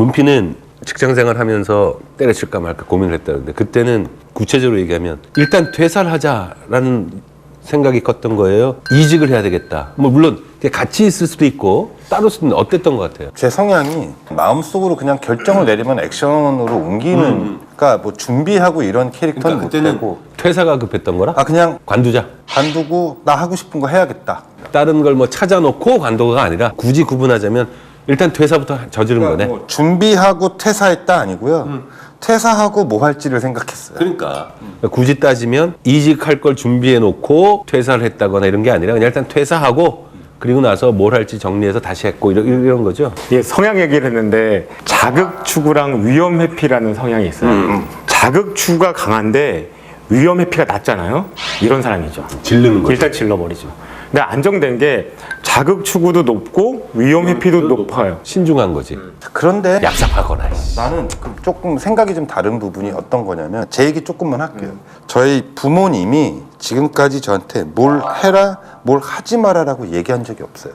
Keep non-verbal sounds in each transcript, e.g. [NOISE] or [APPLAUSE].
문피는 직장 생활하면서 때려칠까 말까 고민을 했다는데 그때는 구체적으로 얘기하면 일단 퇴사를 하자라는 생각이 컸던 거예요. 이직을 해야 되겠다. 뭐 물론 같이 있을 수도 있고 따로 쓰는 어땠던 것 같아요. 제 성향이 마음속으로 그냥 결정을 내리면 액션으로 옮기는 그러니까 뭐 준비하고 이런 캐릭터는 못 되고 퇴사가 급했던 거라 아 그냥 관두자. 관두고 나 하고 싶은 거 해야겠다. 다른 걸 뭐 찾아놓고 관두가 아니라 굳이 구분하자면 일단 퇴사부터 저지른 거네. 뭐 준비하고 퇴사했다 아니고요. 퇴사하고 뭐 할지를 생각했어요. 그러니까 굳이 따지면 이직할 걸 준비해 놓고 퇴사를 했다거나 이런 게 아니라 그냥 일단 퇴사하고 그리고 나서 뭘 할지 정리해서 다시 했고 이런, 이런 거죠. 이게 성향 얘기를 했는데 자극 추구랑 위험 회피라는 성향이 있어요. 음, 자극 추구가 강한데 위험 회피가 낮잖아요. 이런 사람이죠. 질르는 거죠. 일단 질러버리죠. 근데 안정된 게 자극 추구도 높고 위험 회피도 높아요. 신중한 거지. 그런데 얍삽하거나. 씨. 나는 그 조금 생각이 좀 다른 부분이 어떤 거냐면 제 얘기 조금만 할게요. 저희 부모님이 지금까지 저한테 뭘 해라, 뭘 하지 마라라고 얘기한 적이 없어요.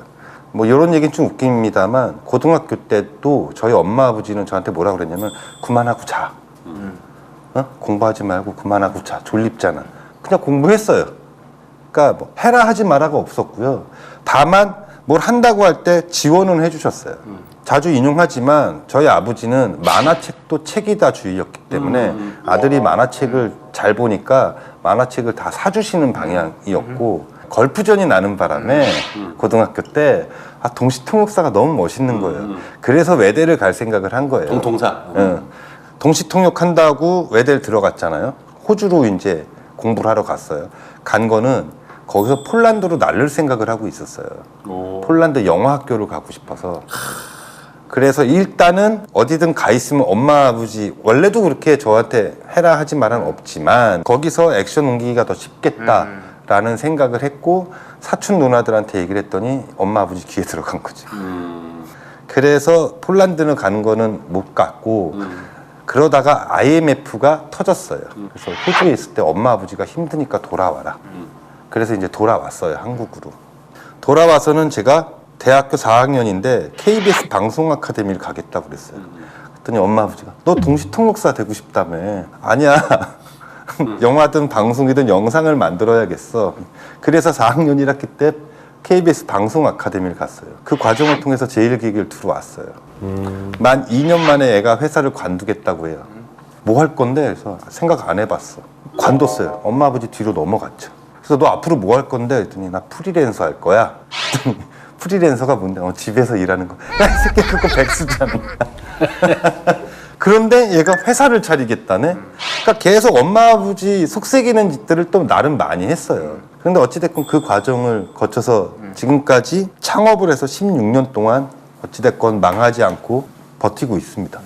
뭐 이런 얘기는 좀 웃깁니다만 고등학교 때도 저희 엄마 아버지는 저한테 뭐라 그랬냐면 그만하고 자. 어? 공부하지 말고 그만하고 자. 졸립잖아. 그냥 공부했어요. 그러니까 뭐 해라 하지 마라가 없었고요. 다만 뭘 한다고 할 때 지원은 해주셨어요. 자주 인용하지만 저희 아버지는 만화책도 책이다 주의였기 때문에 아들이 만화책을 잘 보니까 만화책을 다 사주시는 방향이었고 걸프전이 나는 바람에 고등학교 때 아, 동시통역사가 너무 멋있는 거예요. 그래서 외대를 갈 생각을 한 거예요. 동통사. 예. 동시통역한다고 외대를 들어갔잖아요. 호주로 이제 공부를 하러 갔어요. 간 거는 거기서 폴란드로 날릴 생각을 하고 있었어요. 폴란드 영어 학교를 가고 싶어서. 그래서 일단은 어디든 가 있으면 엄마 아버지 원래도 그렇게 저한테 해라 하지 말은 없지만 거기서 액션 옮기기가 더 쉽겠다 라는 생각을 했고 사촌 누나들한테 얘기를 했더니 엄마 아버지 [LAUGHS] 귀에 들어간 거죠. 그래서 폴란드는 가는 거는 못 갔고 그러다가 IMF가 터졌어요. 그래서 호주에 있을 때 엄마 아버지가 힘드니까 돌아와라. 그래서 이제 돌아왔어요 한국으로. 돌아와서는 제가 대학교 4학년인데 KBS 방송 아카데미를 가겠다고 그랬어요. 그랬더니 엄마 아버지가 너 동시통역사 되고 싶다며. 아니야. [LAUGHS] 영화든 방송이든 영상을 만들어야겠어. 그래서 4학년 1학기 때 KBS 방송 아카데미를 갔어요. 그 과정을 통해서 제1기획을 들어왔어요. 만 2년 만에 애가 회사를 관두겠다고 해요. 뭐 할 건데? 그래서 생각 안 해봤어. 관뒀어요. 엄마 아버지 뒤로 넘어갔죠. 그래서 너 앞으로 뭐 할 건데? 했더니 나 프리랜서 할 거야. 그랬더니 [LAUGHS] 프리랜서가 뭔데? 어, 집에서 일하는 거. 야, 이 새끼 그거 백수잖아. [LAUGHS] 그런데 얘가 회사를 차리겠다네? 그러니까 계속 엄마 아버지 속삭이는 짓들을 또 나름 많이 했어요. 그런데 어찌됐건 그 과정을 거쳐서 지금까지 창업을 해서 16년 동안 어찌됐건 망하지 않고 버티고 있습니다.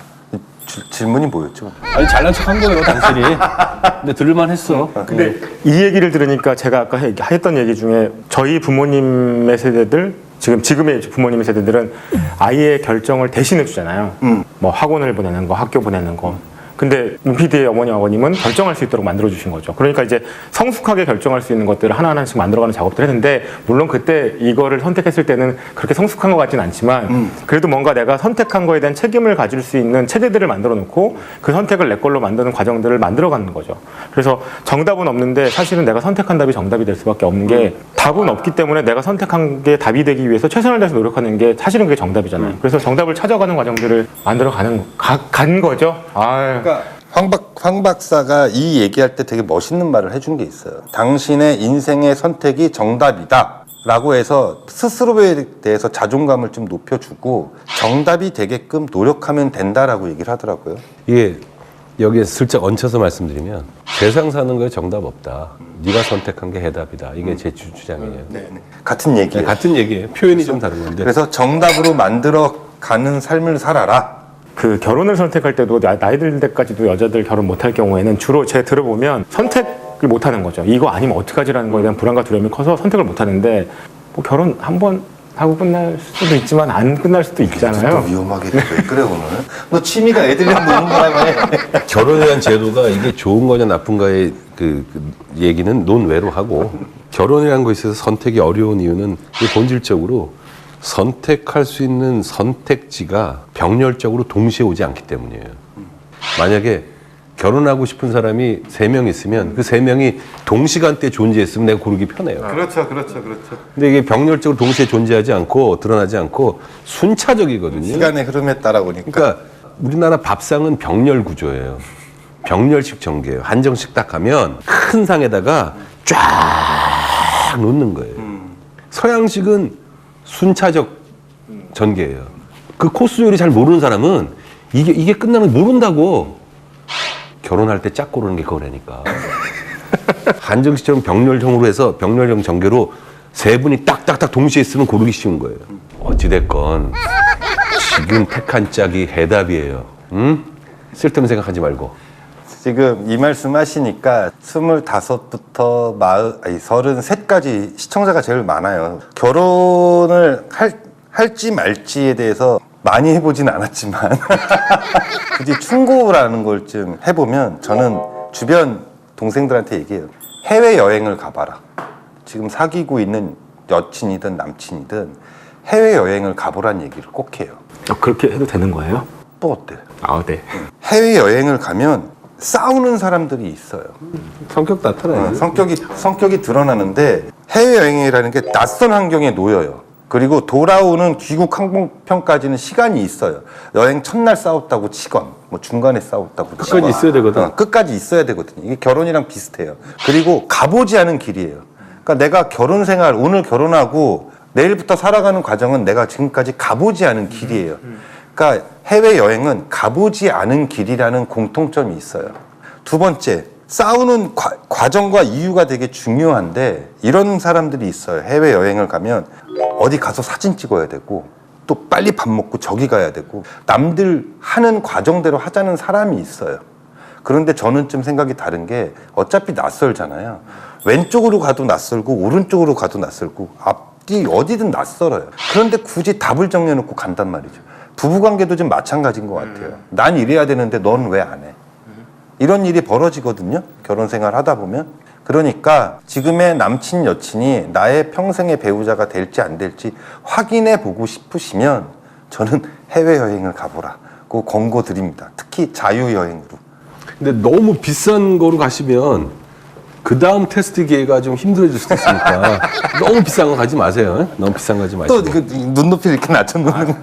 질- 질문이 뭐였죠? 아니 잘난 척 한 거예요 당신이. 근데 들을만 했어. 근데 이 얘기를 들으니까 제가 아까 해- 했던 얘기 중에 저희 부모님의 세대들 지금 지금의 부모님의 세대들은 아이의 결정을 대신해 주잖아요. 뭐 학원을 보내는 거, 학교 보내는 거. 근데 문피디의 어머니 아버님은 결정할 수 있도록 만들어 주신 거죠. 그러니까 이제 성숙하게 결정할 수 있는 것들을 하나하나씩 만들어가는 작업들을 했는데 물론 그때 이거를 선택했을 때는 그렇게 성숙한 것 같지는 않지만 그래도 뭔가 내가 선택한 거에 대한 책임을 가질 수 있는 체제들을 만들어 놓고 그 선택을 내 걸로 만드는 과정들을 만들어 가는 거죠. 그래서 정답은 없는데 사실은 내가 선택한 답이 정답이 될 수밖에 없는 게 답은 없기 때문에 내가 선택한 게 답이 되기 위해서 최선을 다해서 노력하는 게 사실은 그게 정답이잖아요. 그래서 정답을 찾아가는 과정들을 만들어 가는 가, 간 거죠. 아, 황, 박, 황 박사가 이 얘기할 때 되게 멋있는 말을 해준 게 있어요. 당신의 인생의 선택이 정답이다. 라고 해서 스스로에 대해서 자존감을 좀 높여주고 정답이 되게끔 노력하면 된다라고 얘기를 하더라고요. 이게 여기에 슬쩍 얹혀서 말씀드리면 세상 사는 거에 정답 없다. 네가 선택한 게 해답이다. 이게 제 주, 주장이에요. 같은 네, 얘기예요. 같은 얘기예요. 표현이 좀 다른 건데. 그래서 정답으로 만들어 가는 삶을 살아라. 그 결혼을 선택할 때도 나- 나이 들 때까지도 여자들 결혼 못할 경우에는 주로 제가 들어보면 선택을 못하는 거죠. 이거 아니면 어떡하지라는 거에 대한 불안과 두려움이 커서 선택을 못하는데 뭐 결혼 한번 하고 끝날 수도 있지만 안 끝날 수도 또 있잖아요. 위험하게 왜 그래 오늘? 너 취미가 애들이랑 노는 바람에 [LAUGHS] 결혼에 대한 제도가 이게 좋은 거냐 나쁜 거의 그, 그 얘기는 논외로 하고 결혼이라는 것에 있어서 선택이 어려운 이유는 본질적으로 선택할 수 있는 선택지가 병렬적으로 동시에 오지 않기 때문이에요. 만약에 결혼하고 싶은 사람이 세 명 있으면 그 세 명이 동시간대 존재했으면 내가 고르기 편해요. 그렇죠, 그렇죠, 그렇죠. 근데 이게 병렬적으로 동시에 존재하지 않고 드러나지 않고 순차적이거든요. 시간의 흐름에 따라 보니까 그러니까 우리나라 밥상은 병렬 구조예요. 병렬식 전개예요. 한정식 딱 하면 큰 상에다가 쫙 놓는 거예요. 서양식은 순차적 전개예요. 그 코스 요리 잘 모르는 사람은 이게 이게 끝나면 모른다고 결혼할 때 짝 고르는 게 그거라니까. [LAUGHS] 한정식처럼 병렬형으로 해서 병렬형 전개로 세 분이 딱딱딱 동시에 있으면 고르기 쉬운 거예요. 어찌됐건 지금 택한 짝이 해답이에요. 응? 쓸데없는 생각하지 말고. 지금 이 말씀 하시니까 스물다섯부터 마흔 아니 서른셋까지 시청자가 제일 많아요. 결혼을 할 할지 말지에 대해서 많이 해보진 않았지만 [LAUGHS] 굳이 충고라는 걸 좀 해보면 저는 주변 동생들한테 얘기해요. 해외 여행을 가봐라. 지금 사귀고 있는 여친이든 남친이든 해외 여행을 가보란 얘기를 꼭 해요. 어, 그렇게 해도 되는 거예요? 또 어때? 아, 네. 해외 여행을 가면 싸우는 사람들이 있어요. 성격 나타나요. 어, 성격이 성격이 드러나는데 해외 여행이라는 게 낯선 환경에 놓여요. 그리고 돌아오는 귀국 항공편까지는 시간이 있어요. 여행 첫날 싸웠다고 치건, 뭐 중간에 싸웠다고 끝까지 치건. 있어야 되거든. 어, 끝까지 있어야 되거든요. 이게 결혼이랑 비슷해요. 그리고 가보지 않은 길이에요. 그러니까 내가 결혼 생활 오늘 결혼하고 내일부터 살아가는 과정은 내가 지금까지 가보지 않은 길이에요. 그러니까 해외 여행은 가보지 않은 길이라는 공통점이 있어요. 두 번째, 싸우는 과, 과정과 이유가 되게 중요한데 이런 사람들이 있어요. 해외 여행을 가면 어디 가서 사진 찍어야 되고 또 빨리 밥 먹고 저기 가야 되고 남들 하는 과정대로 하자는 사람이 있어요. 그런데 저는 좀 생각이 다른 게 어차피 낯설잖아요. 왼쪽으로 가도 낯설고 오른쪽으로 가도 낯설고 앞뒤 어디든 낯설어요. 그런데 굳이 답을 정해놓고 간단 말이죠. 부부 관계도 좀 마찬가지인 것 같아요. 난 이래야 되는데 넌 왜 안 해? 이런 일이 벌어지거든요. 결혼 생활 하다 보면. 그러니까 지금의 남친 여친이 나의 평생의 배우자가 될지 안 될지 확인해 보고 싶으시면 저는 해외 여행을 가보라고 권고 드립니다. 특히 자유 여행으로. 근데 너무 비싼 거로 가시면 그 다음 테스트 기회가 좀 힘들어질 수도 있으니까 [LAUGHS] 너무 비싼 거 가지 마세요. 너무 비싼 거 가지 마시고. 또 그 눈높이 이렇게 낮춰놓는.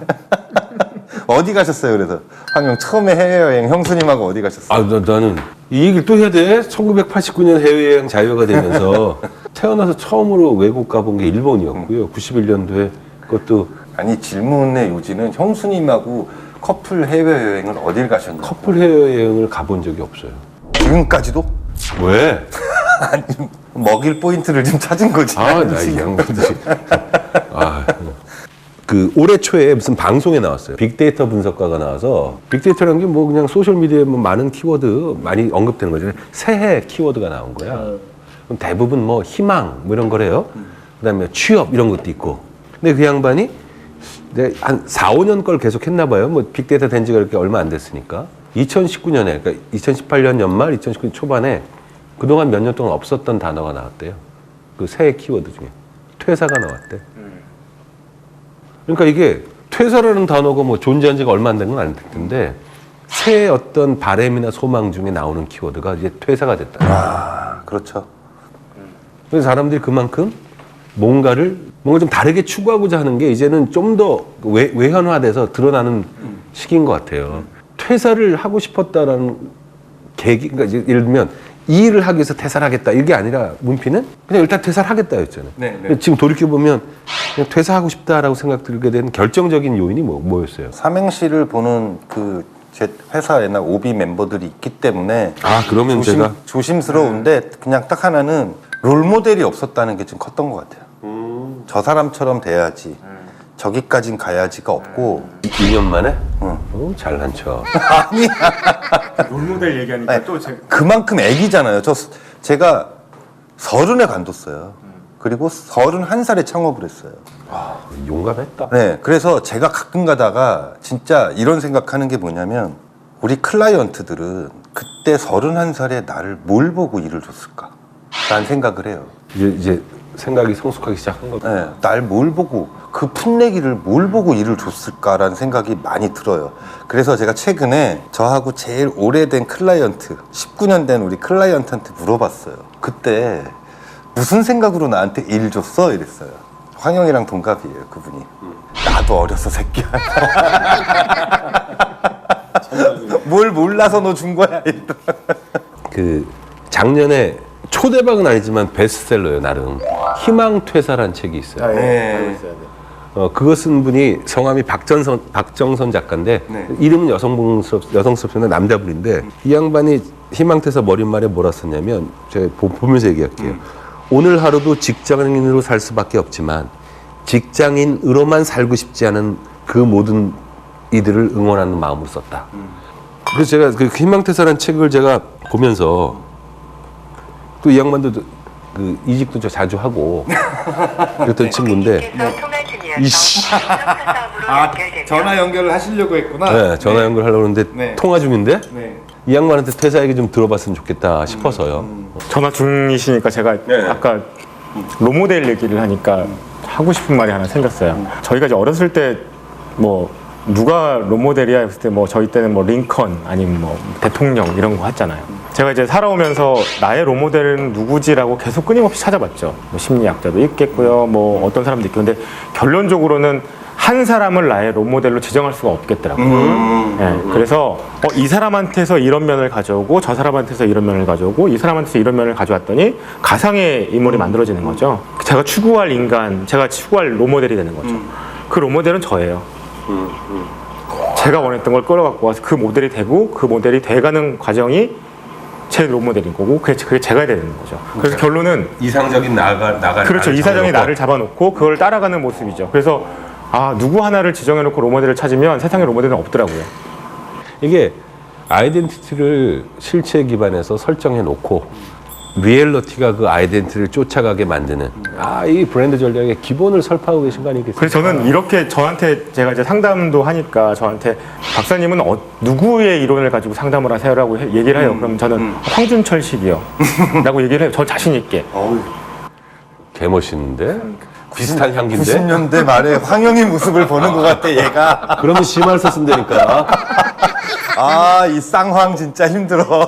어디 가셨어요? 그래서 황영 처음에 해외 여행 형수님하고 어디 가셨어요? 아, 나, 나는 이 얘기를 또 해야 돼. 1989년 해외여행 자유가 되면서 [LAUGHS] 태어나서 처음으로 외국 가본 게 일본이었고요. 91년도에 그것도 아니 질문의 요지는 형수님하고 커플 해외 여행을 어딜 가셨냐? 커플 해외여행을 가본 적이 없어요. 지금까지도 왜? [LAUGHS] 아니 먹일 포인트를 좀 찾은 거지. 아, 나 이 양반들이. 아, [LAUGHS] 그 올해 초에 무슨 방송에 나왔어요. 빅데이터 분석가가 나와서 빅데이터라는 게 뭐 그냥 소셜 미디어에 뭐 많은 키워드 많이 언급되는 거죠. 새해 키워드가 나온 거야. 그럼 대부분 뭐 희망 뭐 이런 거래요. 그다음에 취업 이런 것도 있고. 근데 그 양반이 네, 한 4, 5년 걸 계속 했나 봐요. 뭐 빅데이터 된 지가 그렇게 얼마 안 됐으니까. 2019년에, 그러니까 2018년 연말, 2019년 초반에 그동안 몇 년 동안 없었던 단어가 나왔대요. 그 새해 키워드 중에. 퇴사가 나왔대. 그러니까 이게 퇴사라는 단어가 뭐 존재한 지가 얼마 안 된건 아닐 텐데 새 어떤 바램이나 소망 중에 나오는 키워드가 이제 퇴사가 됐다. 아 그렇죠. 그래서 사람들이 그만큼 뭔가를 뭔가 좀 다르게 추구하고자 하는 게 이제는 좀 더 외현화돼서 드러나는 시기인 것 같아요. 퇴사를 하고 싶었다라는 계기, 그러니까 이제 예를 들면 이 일을 하기 위해서 퇴사를 하겠다 이게 아니라 문피는 그냥 일단 퇴사를 하겠다였잖아요. 네, 네. 지금 돌이켜 보면 그냥 퇴사하고 싶다라고 생각 들게 된 결정적인 요인이 뭐, 뭐였어요? 삼행시를 보는 그 제 회사에나 오비 멤버들이 있기 때문에 아 그러면 조심, 제가 조심스러운데 그냥 딱 하나는 롤 모델이 없었다는 게 좀 컸던 것 같아요. 저 사람처럼 돼야지. 저기까진 가야지가 없고 2년 만에 응. 어, 잘난 척. [LAUGHS] 롤 모델 얘기하니까 아니, 또 제가 그만큼 애기잖아요. 저 스- 제가 서른에 관뒀어요. 그리고 서른한 살에 창업을 했어요. 용감했다. 네, 그래서 제가 가끔 가다가 진짜 이런 생각하는 게 뭐냐면 우리 클라이언트들은 그때 서른한 살에 나를 뭘 보고 일을 줬을까? 라는 생각을 해요. 이제, 이제 생각이 성숙하기 시작한 겁니다. 네, 날뭘 보고 그 풋내기를 뭘 보고 일을 줬을까라는 생각이 많이 들어요. 그래서 제가 최근에 저하고 제일 오래된 클라이언트, 19년 된 우리 클라이언트한테 물어봤어요. 그때 무슨 생각으로 나한테 일 줬어? 이랬어요. 황영이랑 동갑이에요, 그분이. 나도 어렸어, 새끼야. [LAUGHS] 뭘 몰라서 너 준 거야? 그 작년에 초대박은 아니지만 베스트셀러예요 나름 희망퇴사란 책이 있어요. 네. 어, 그거 쓴 분이 성함이 박전선 박정선 작가인데 네. 이름은 여성분스럽 여성스럽지만 남자분인데 이 양반이 희망퇴사 머릿말에 뭐라 썼냐면 제가 보- 보면서 얘기할게요. 오늘 하루도 직장인으로 살 수밖에 없지만 직장인으로만 살고 싶지 않은 그 모든 이들을 응원하는 마음으로 썼다. 그래서 제가 그 희망퇴사라는 책을 제가 보면서 또 이 양반도 그 이직도 저 자주 하고 [LAUGHS] 그랬던 친구인데 이씨. 아, 전화 연결을 하시려고 했구나. 네, 전화 연결하려고 하는데 네. 통화 중인데 네. 이 양반한테 퇴사 얘기 좀 들어봤으면 좋겠다 싶어서요. 전화 중이시니까 제가 아까 로모델 얘기를 하니까 하고 싶은 말이 하나 생겼어요. 저희가 이제 어렸을 때 뭐 누가 로모델이야 했을 때 뭐 저희 때는 뭐 링컨 아니면 뭐 대통령 이런 거 했잖아요. 제가 이제 살아오면서 나의 로모델은 누구지라고 계속 끊임없이 찾아봤죠. 뭐 심리학자도 있겠고요. 뭐 어떤 사람도 있고 근데 결론적으로는 한 사람을 나의 롤모델로 지정할 수가 없겠더라고요. 예, 그래서 어, 이 사람한테서 이런 면을 가져오고 저 사람한테서 이런 면을 가져오고 이 사람한테서 이런 면을 가져왔더니 가상의 인물이 만들어지는 거죠. 제가 추구할 인간, 제가 추구할 롤모델이 되는 거죠. 그 롤모델은 저예요. 제가 원했던 걸 끌어갖고 와서 그 모델이 되고 그 모델이 돼가는 과정이 제 롤모델인 거고 그게, 그게 제가 되는 거죠. 그래서 결론은 이상적인 나가 나가 그렇죠. 이사장이 나를 잡아놓고 그걸 따라가는 모습이죠. 그래서 아 누구 하나를 지정해놓고 롤모델을 찾으면 세상에 롤모델은 없더라고요. 이게 아이덴티티를 실체 기반에서 설정해 놓고 리얼러티가 그 아이덴티티를 쫓아가게 만드는 아 이 브랜드 전략의 기본을 설파하고 계신 거 아니겠습니까? 그래서 저는 이렇게 저한테 제가 이제 상담도 하니까 저한테 박사님은 어, 누구의 이론을 가지고 상담을 하세요라고 해- 얘기를 해요. 그럼 저는 황준철식이요. [LAUGHS] 라고 얘기를 해요. 저 자신 있게. 개 멋있는데 비슷한 향기인데 90년대 말에 황영희 모습을 보는 것 같아, 얘가. 그러면 심할 썼은다니까 [LAUGHS] 아, 이 쌍황 진짜 힘들어.